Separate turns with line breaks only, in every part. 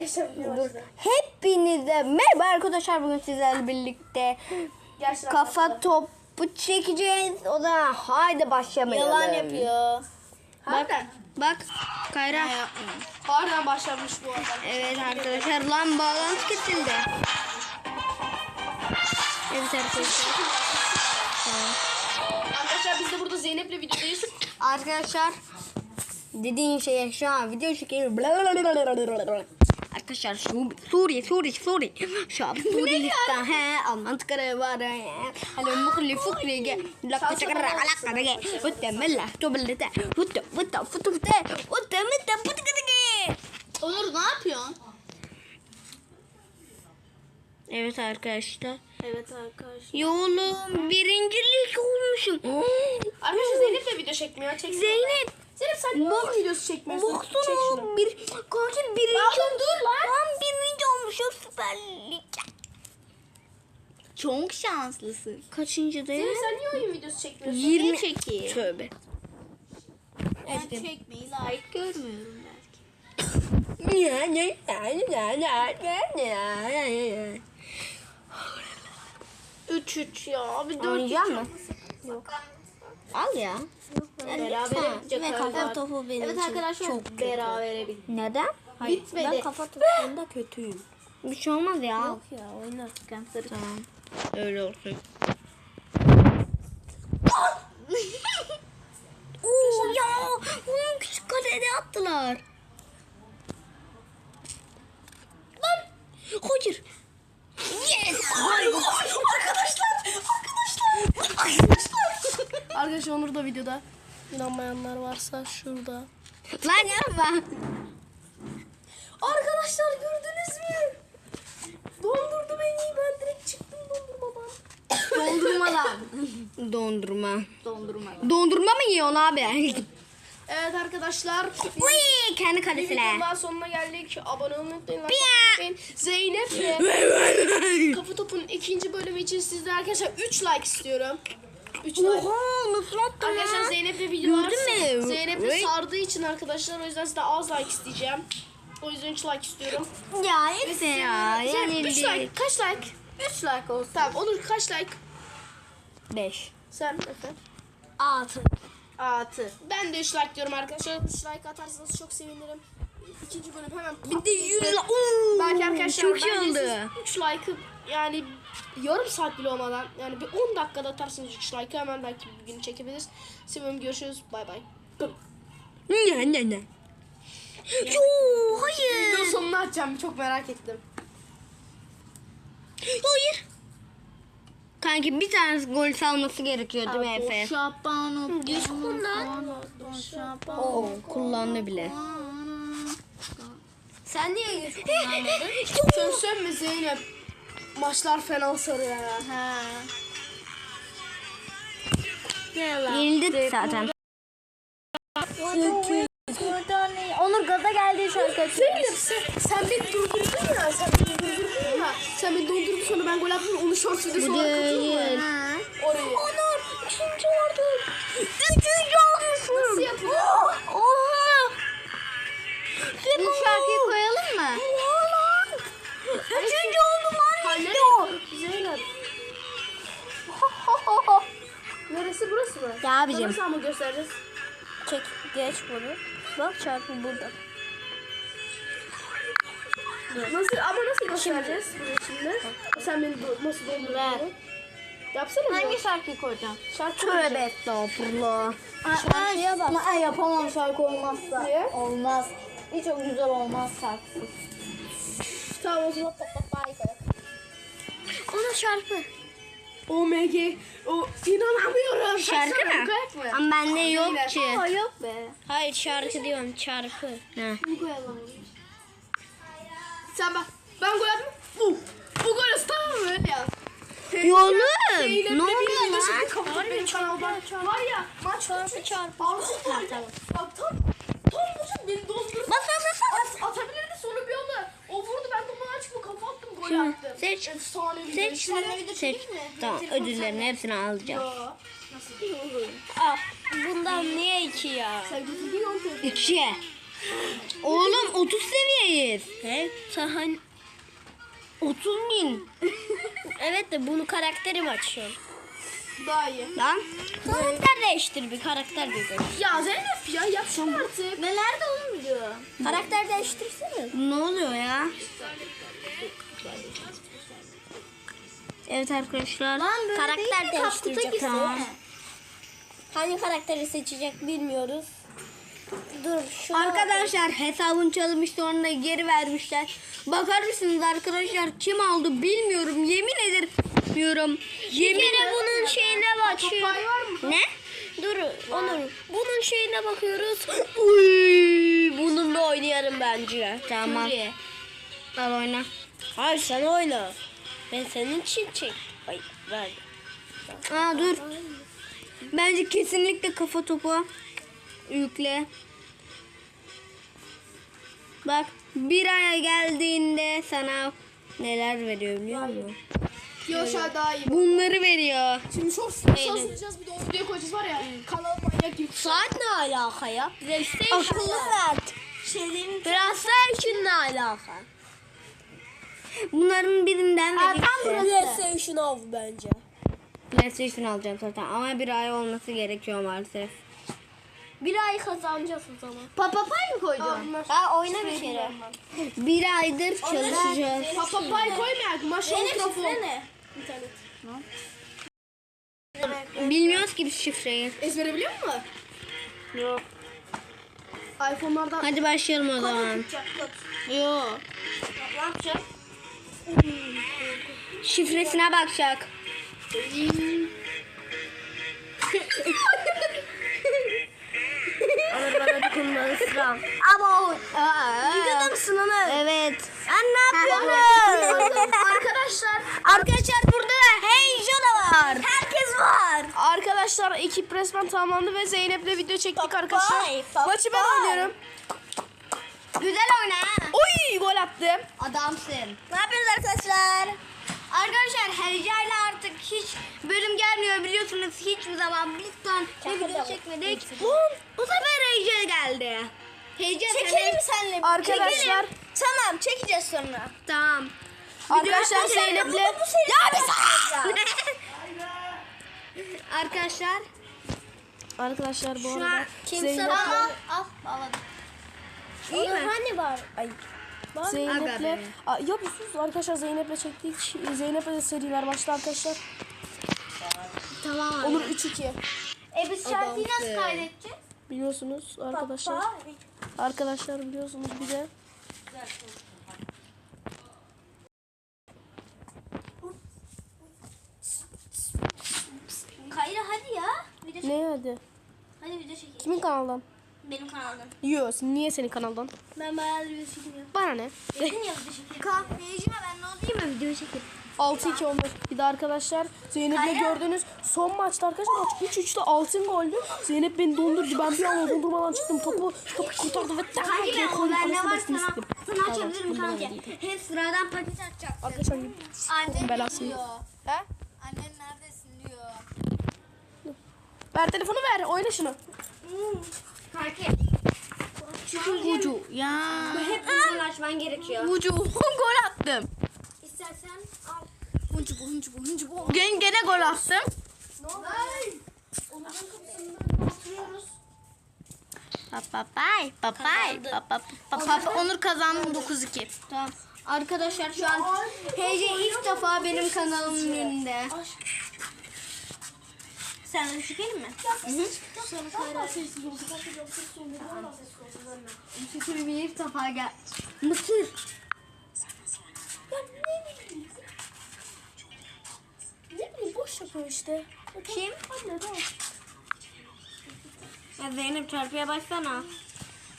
Dur. Hepinize merhaba arkadaşlar bugün sizlerle birlikte
Gerçekten
kafa topu çekeceğiz. O zaman haydi başlamayalım.
Yalan yapıyor.
Bak, bak Kayra.
Harbiden başlamış bu adam.
Evet arkadaşlar lan bağlantı kesildi. Evet arkadaşlar.
Arkadaşlar biz de burada Zeynep'le videodayız.
Arkadaşlar dediğin şeye şu an video çekiyorum. Arkadaşlar Su- Suriye Suriye Suriye şu an Suriye'den he Alman tıkarı var he Alo mukli fukli ge Lakka çakara alakka ge Vıtta mella Vıtta vıtta fıtı fıtı Vıtta mıtta fıtı fıtı ge
Onur ne yapıyorsun?
Evet arkadaşlar
Evet arkadaşlar.
Yolum birincilik olmuşum
Arkadaşlar Zeynep'le video çekmiyor. Çeksin.
Zeynep
Zeynep sen oyun videosu çekmiyorsun? Çek
Baksana
şunu.
bir kanka birinci
Lan dur lan.
Lan birinci olmuşum Süper Lig
Çok şanslısın.
Kaçıncıdayım?
Zeynep sen niye oyun videosu çekmiyorsun?
20
çekeyim?
Tövbe.
Ben çekmeyi layık görmüyorum belki.
Üç üç ya. Bir dört
Oynayacak mısın? Al ya.
Berabere bitecek
Ve
galiba.
kafa topu benim
Evet
için
arkadaşlar
çok
berabere bitti.
Neden? Hayır,
Bitmedi.
Ben kafa topunda kötüyüm. Bir şey olmaz ya.
Yok ya oynar.
Tamam. Öyle olsun. Oo ya. Onun küçük kalede attılar. Lan. Hayır. Yes.
Arkadaşlar Onur da videoda. İnanmayanlar varsa şurada.
Lan yapma.
Arkadaşlar gördünüz mü? Dondurdu beni. Ben direkt.
Dondurma lan.
Dondurma.
Dondurma.
Dondurma mı yiyorsun abi?
Evet arkadaşlar.
Uy kendi
Bir
kalesine.
videonun daha sonuna geldik. Abone olmayı unutmayın. like atmayı unutmayın. Zeynep ve Kafa Topu'nun ikinci bölümü için sizden arkadaşlar 3 like istiyorum. 3 like.
Oha nasıl attın
Arkadaşlar
lan?
Zeynep'le videolar
Gördün mü?
Sardığı için arkadaşlar o yüzden size az like isteyeceğim. O yüzden 3 like istiyorum.
Ya hepsi ya.
Zeynep 3 like. Kaç like?
3 like olsun.
Tamam olur kaç like?
5.
Sen Efe.
6.
6. Ben de 3 like diyorum arkadaşlar. 3 like atarsanız çok sevinirim. İkinci bölüm hemen
Bir de yüz
Belki arkadaşlar
Çok
siz 3 like'ı yani yarım saat bile olmadan yani bir 10 dakikada atarsanız 3 like'ı hemen belki bir gün çekebiliriz. Seviyorum görüşürüz bay bay.
Ne ne ne. Yo hayır.
Video sonunu açacağım çok merak ettim.
Hayır. Kanki bir tane gol salması gerekiyor değil mi Efe?
Şapano.
Geç kullan.
Oo kullandı bile.
Sen niye geç kullanmadın? Söylesem mi Zeynep? Maçlar fena sarıyor ya.
Ha.
Yenildik zaten.
Onur gaza geldi şarkı.
Zeynep sen, sen beni durdurdun ya. Sen beni durdurdun ya. Sen beni durdurdun sonra ben gol attım onu short videosu olarak
değil.
mı? Orayı.
Onur üçüncü oldun. Üçüncü olmuşsun.
Nasıl yapıyor?
Oha.
Bu şarkıyı koyalım mı?
Oha. Üçüncü oldum lan.
Hayır. Zeynep. Neresi burası mı?
Ya abicim.
Nasıl ama göstereceğiz?
Çek geç bunu. Bak çarpı burada.
Nasıl ama nasıl göstereceğiz bunu şimdi? Sen beni do- nasıl doldurduğunu? Yapsana
Hangi
Hangi?
şarkıyı koyacağım?
Şarkı
Tövbe estağfurullah.
Şarkıya bak. Aa, yapamam şarkı olmazsa.
Niye?
Olmaz. Hiç o güzel olmaz şarkısız.
Tamam o zaman koy.
Ona çarpı.
OMG. O inanamıyorum.
Şarkı mı? Ama bende yok ki.
Aa yok be.
Hayır şarkı diyorum çarpı. Ha.
Bu koyalım.
Sen bak. Ben gol attım. Bu. Bu gol attı tamam mı? Öyle
yaz.
Yolum.
Ne oluyor lan?
Var ya kanaldan. Var ya maç
çarpı çarpı.
Avrupa tam tam vursun beni dondurdu.
Bas bas bas.
At, atabilirdi sonra bir anda. O vurdu ben topu açıp kafa attım gol attım.
Seç. Seç.
Seç.
seç. Tamam ödüllerin hepsini alacağım.
Nasıl?
Al. Bundan niye iki ya?
Sen götürdün
2. Oğlum 30 seviyeyiz.
He? Sen hani 30 bin. evet de bunu karakterim açıyorum.
Daha iyi.
Lan.
Karakter değiştir bir karakter bir
Ya Zeynep ya yap şunu artık.
Nelerde olmuyor? Karakter değiştirsene.
Ne oluyor ya? Evet arkadaşlar.
karakter değiştirecek.
Tamam.
Hangi karakteri seçecek bilmiyoruz. Dur şunu
Arkadaşlar hesabın çalınmış sonra geri vermişler. Bakar mısınız arkadaşlar kim aldı bilmiyorum. Yemin ederim bilmiyorum. Yemin
Yine bunun şeyine bakıyor.
Ne?
Dur Onur. Bunun şeyine bakıyoruz. Uy, bununla oynayarım bence.
Tamam.
Şuraya.
Al oyna.
Hayır sen oyna. Ben senin için çek. Ay ver.
Aa dur. Bence kesinlikle kafa topu yükle. Bak bir aya geldiğinde sana neler veriyor biliyor musun?
Yoşa daha iyi.
Bunları veriyor.
Şimdi şort süreceğiz bir de o videoya koyacağız var ya. Kanal manyak gibi.
Saat ne alaka ya? PlayStation.
Akıllı
saat. Şeylerin PlayStation ne alaka?
Bunların birinden de işte.
PlayStation of bence.
PlayStation alacağım zaten ama bir ay olması gerekiyor maalesef.
Bir ay kazanacağız o zaman.
Papa pay mı koydun?
Ha oyna bir kere.
Bir aydır çalışacağız.
Papa pay koymayak. Maşa mikrofon.
ne?
Bilmiyoruz ki biz şifreyi.
Ezbere biliyor musun?
Yok.
iPhone'lardan
Hadi başlayalım o zaman. Yok.
Ne yapacağız?
Şifresine bakacak.
Isram.
Ama
Videoda mısın Onur?
Evet.
Sen ne yapıyorsun?
Arkadaşlar
Arkadaşlar burada da Heyecan var. Herkes var.
Arkadaşlar ekip resmen tamamlandı ve Zeynep'le video çektik arkadaşlar. Maçı ben oynuyorum.
Güzel oyna.
Oy gol attım.
Adamsın.
Ne yapıyoruz arkadaşlar?
Arkadaşlar heyecanla artık hiç bölüm gelmiyor biliyorsunuz hiçbir zaman bizden bir video çekmedik. Bu sefer heyecan geldi. Heyecan
Çekelim mi senle?
Arkadaşlar.
Çekelim. Tamam çekeceğiz sonra.
Tamam.
Arkadaşlar Zeynep'le
Ya bir saniye.
Arkadaşlar
Arkadaşlar bu
Şu
arada
Kimse al al al.
İyi mi?
Hani var? Ay.
Zeynep'le ya bir sus arkadaşlar Zeynep'le çektik. Zeynep'le de seriler başladı arkadaşlar.
tamam.
Olur 3-2.
E biz şarkıyı nasıl kaydedeceğiz?
Biliyorsunuz arkadaşlar. Arkadaşlar biliyorsunuz bir de
Kayra hadi ya. Video çek.
ne hadi?
Hadi video çekelim.
Kimin kanaldan?
Benim kanaldan.
Yo, niye senin kanaldan?
Ben bayağı video çekiyorum.
Bana ne?
Dedin ya video çekelim.
Kahveyicime ben ne olayım mı video çekip?
6-2 olmuş. Bir de arkadaşlar Zeynep'le gördüğünüz son maçta arkadaşlar maç 3-3'te altın goldü. Zeynep beni dondurdu. Ben bir anda dondurmadan çıktım. Topu topu kurtardı ve tak diye
ben
koydum.
ben ne var sana,
istedim.
sana açabilirim kanki. Hep sıradan paket açacak.
Arkadaşlar
Annen
belasını.
diyor.
He?
Annen neredesin diyor.
Ver telefonu ver. Oyna şunu.
Kanki.
Ucu. Ya.
Hep uzun açman gerekiyor.
Ucu. gol attım.
İstersen al.
Huncu bu huncu bu huncu bu. Gene, gol attım. Papay, papay, papay. Onur kazandı 9-2.
Tamam. Arkadaşlar şu an Hece ilk defa benim kanalımın önünde.
Sen de çekelim mi?
Şükür bir ilk defa gel. Mısır.
Yapıyor işte.
Kim? Ya Zeynep çarpıya başsana.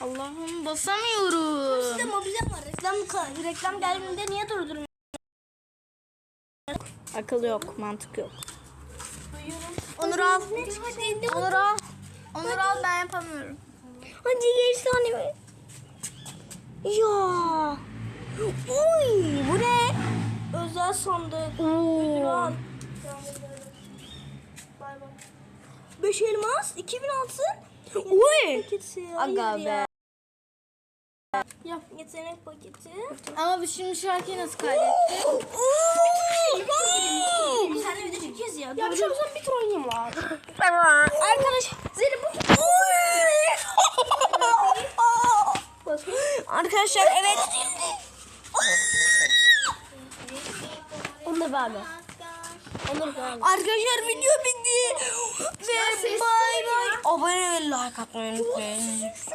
Allah'ım basamıyorum.
Bir de mobilya var. Reklam, reklam geldiğinde niye durduruyorsun?
Akıl yok, mantık yok.
Onur al. Onur al. Onur al ben yapamıyorum.
Hadi geç saniye. Ya. Uy, bu ne?
Özel sandık.
Oo.
Al. Beş elmas, 2000 altın.
Uy. Aga be. Yap.
Yetenek paketi.
Ama bu şimdi şarkıyı nasıl kaydetti?
Bir tane video çekeceğiz ya.
Ya bir şey olursa bir tur oynayayım la.
Arkadaş Zeynep bu
Arkadaşlar evet.
Onu da ver be. Onu da ver.
Arkadaşlar video bitti. Ve bay bay. Abone ve like atmayı unutmayın.